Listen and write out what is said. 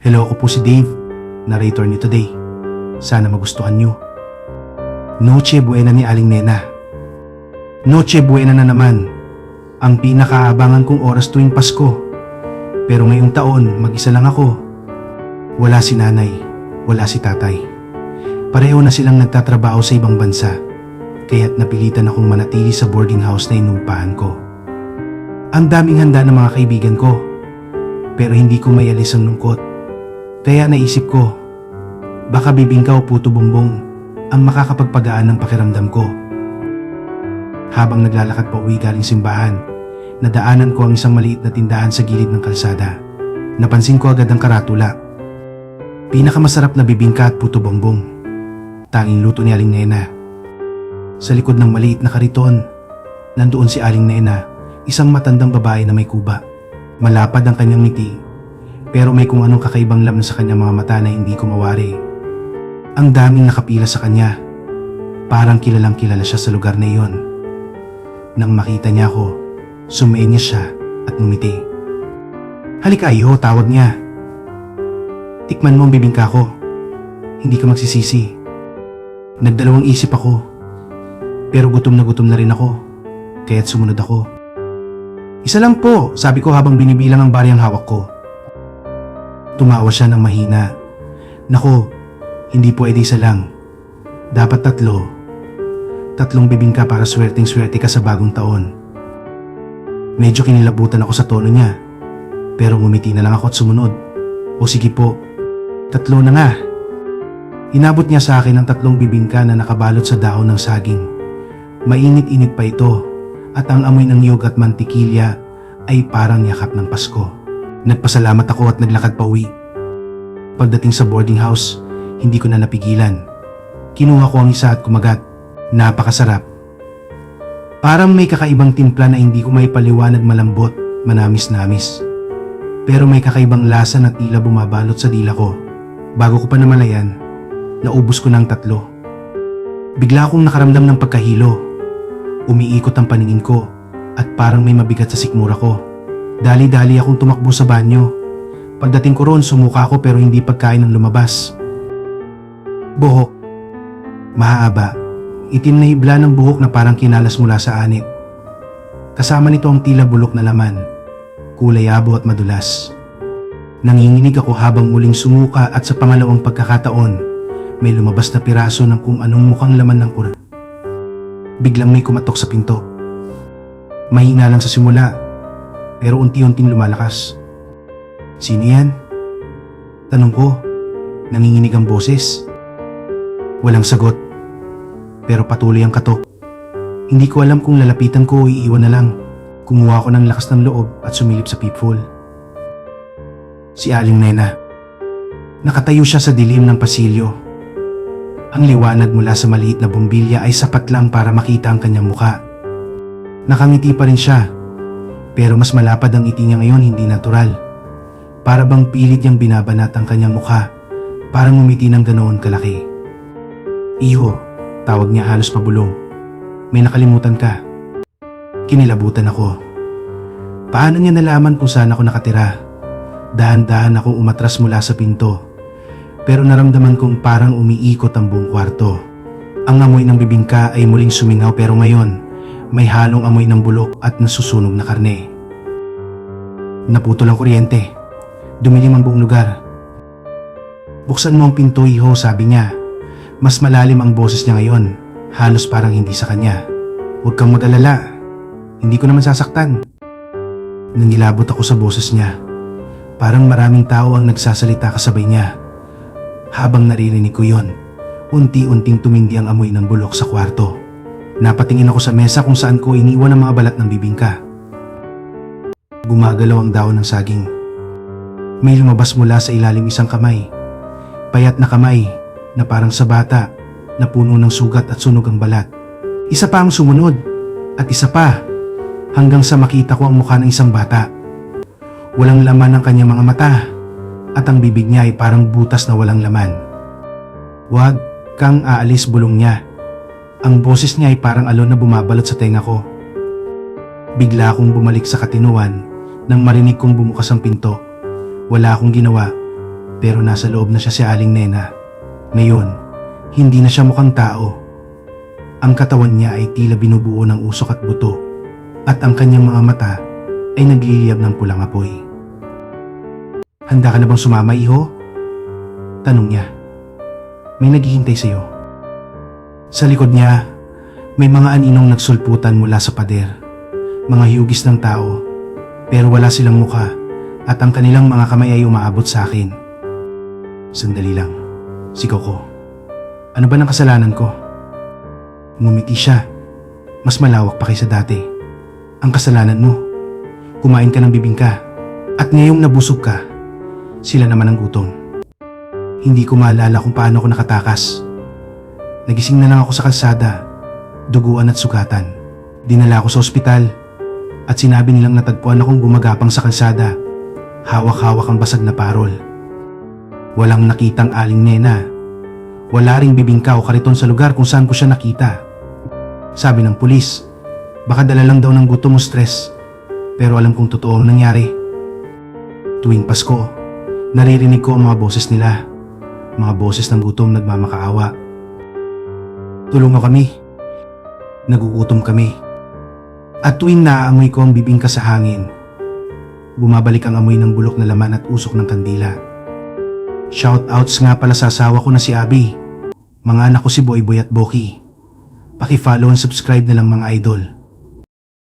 Hello, ako si Dave, narrator ni Today. Sana magustuhan nyo. Noche Buena ni Aling Nena. Noche Buena na naman. Ang pinakaabangan kong oras tuwing Pasko. Pero ngayong taon, mag-isa lang ako. Wala si nanay, wala si tatay. Pareho na silang nagtatrabaho sa ibang bansa. Kaya't napilitan akong manatili sa boarding house na inumpahan ko. Ang daming handa ng mga kaibigan ko. Pero hindi ko mayalis ang lungkot. Kaya naisip ko, baka bibingka o puto bumbong ang makakapagpagaan ng pakiramdam ko. Habang naglalakad pa uwi galing simbahan, nadaanan ko ang isang maliit na tindahan sa gilid ng kalsada. Napansin ko agad ang karatula. Pinakamasarap na bibingka at puto bongbong. Tanging luto ni Aling Nena. Sa likod ng maliit na kariton, nandoon si Aling Nena, isang matandang babae na may kuba. Malapad ang kanyang ngiti, pero may kung anong kakaibang laman sa kanyang mga mata na hindi ko mawari. Ang daming nakapila sa kanya. Parang kilalang kilala siya sa lugar na iyon. Nang makita niya ako, sumayin niya siya at ngumiti. Halika iyo, tawag niya. Tikman mo ang bibingka ko. Hindi ka magsisisi. Nagdalawang isip ako. Pero gutom na gutom na rin ako. Kaya't sumunod ako. Isa lang po, sabi ko habang binibilang ang bariyang hawak ko. Tumawa siya ng mahina. Nako, hindi pwede isa lang. Dapat tatlo. Tatlong bibingka para swerteng swerte ka sa bagong taon. Medyo kinilabutan ako sa tono niya. Pero ngumiti na lang ako at sumunod. O sige po, tatlo na nga. Inabot niya sa akin ang tatlong bibingka na nakabalot sa dahon ng saging. Mainit-init pa ito at ang amoy ng niyog at mantikilya ay parang yakap ng Pasko. Nagpasalamat ako at naglakad pa uwi. Pagdating sa boarding house, hindi ko na napigilan. Kinuha ko ang isa at kumagat. Napakasarap. Parang may kakaibang timpla na hindi ko may paliwanag malambot, manamis-namis. Pero may kakaibang lasa na tila bumabalot sa dila ko. Bago ko pa namalayan, naubos ko ng tatlo. Bigla akong nakaramdam ng pagkahilo. Umiikot ang paningin ko at parang may mabigat sa sikmura ko. Dali-dali akong tumakbo sa banyo. Pagdating ko roon, sumuka ako pero hindi pagkain ang lumabas. Buhok. Mahaba. Itim na hibla ng buhok na parang kinalas mula sa anit. Kasama nito ang tila bulok na laman. Kulay abo at madulas. Nanginginig ako habang muling sumuka at sa pangalawang pagkakataon, may lumabas na piraso ng kung anong mukhang laman ng kura. Biglang may kumatok sa pinto. Mahina lang sa simula, pero unti-unting lumalakas. Sino yan? Tanong ko, nanginginig ang boses. Walang sagot, pero patuloy ang katok. Hindi ko alam kung lalapitan ko o iiwan na lang. Kumuha ko ng lakas ng loob at sumilip sa peephole. Si Aling Nena. Nakatayo siya sa dilim ng pasilyo. Ang liwanag mula sa maliit na bumbilya ay sapat lang para makita ang kanyang muka. Nakangiti pa rin siya, pero mas malapad ang ngiti niya ngayon hindi natural. Para bang pilit niyang binabanat ang kanyang mukha, parang umiti ng ganoon kalaki. Iho, tawag niya halos pabulong. May nakalimutan ka. Kinilabutan ako. Paano niya nalaman kung saan ako nakatira? Dahan-dahan akong umatras mula sa pinto. Pero naramdaman kong parang umiikot ang buong kwarto. Ang amoy ng bibingka ay muling sumingaw pero ngayon, may halong amoy ng bulok at nasusunog na karne. Naputol ang kuryente. Dumilim ang buong lugar. Buksan mo ang pinto, iho, sabi niya. Mas malalim ang boses niya ngayon. Halos parang hindi sa kanya. Huwag kang mag-alala. Hindi ko naman sasaktan. Nangilabot ako sa boses niya. Parang maraming tao ang nagsasalita kasabay niya. Habang naririnig ko yon, unti-unting tumindi ang amoy ng bulok sa kwarto. Napatingin ako sa mesa kung saan ko iniwan ang mga balat ng bibingka. Gumagalaw ang dahon ng saging. May lumabas mula sa ilalim isang kamay. Payat na kamay na parang sa bata na puno ng sugat at sunog ang balat. Isa pa ang sumunod at isa pa hanggang sa makita ko ang mukha ng isang bata. Walang laman ang kanyang mga mata at ang bibig niya ay parang butas na walang laman. Huwag kang aalis bulong niya. Ang boses niya ay parang alon na bumabalot sa tenga ko. Bigla akong bumalik sa katinuan nang marinig kong bumukas ang pinto. Wala akong ginawa Pero nasa loob na siya si Aling Nena. Ngayon, hindi na siya mukhang tao. Ang katawan niya ay tila binubuo ng usok at buto at ang kanyang mga mata ay nagliliyab ng pulang apoy. Handa ka na bang sumama, iho? Tanong niya. May naghihintay sa'yo. Sa likod niya, may mga aninong nagsulputan mula sa pader. Mga hiyugis ng tao, pero wala silang mukha at ang kanilang mga kamay ay umaabot sa akin. Sandali lang. Si Coco. Ano ba ng kasalanan ko? Ngumiti siya. Mas malawak pa kaysa dati. Ang kasalanan mo. Kumain ka ng bibingka. At ngayong nabusog ka, sila naman ang gutom. Hindi ko maalala kung paano ako nakatakas. Nagising na lang ako sa kalsada, duguan at sugatan. Dinala ako sa ospital at sinabi nilang natagpuan akong gumagapang sa kalsada. Hawak-hawak ang basag na parol. Walang nakitang aling nena. Wala ring bibingka o kariton sa lugar kung saan ko siya nakita. Sabi ng pulis, baka dala lang daw ng gutom o stress. Pero alam kong totoo ang nangyari. Tuwing Pasko, naririnig ko ang mga boses nila. Mga boses ng gutom nagmamakaawa. Tulungan kami. Nagugutom kami. At tuwing naaamoy ko ang bibingka sa hangin, bumabalik ang amoy ng bulok na laman at usok ng kandila. Shoutouts nga pala sa asawa ko na si Abby. Mga anak ko si Boy Boy at Boki. Paki-follow and subscribe na lang mga idol.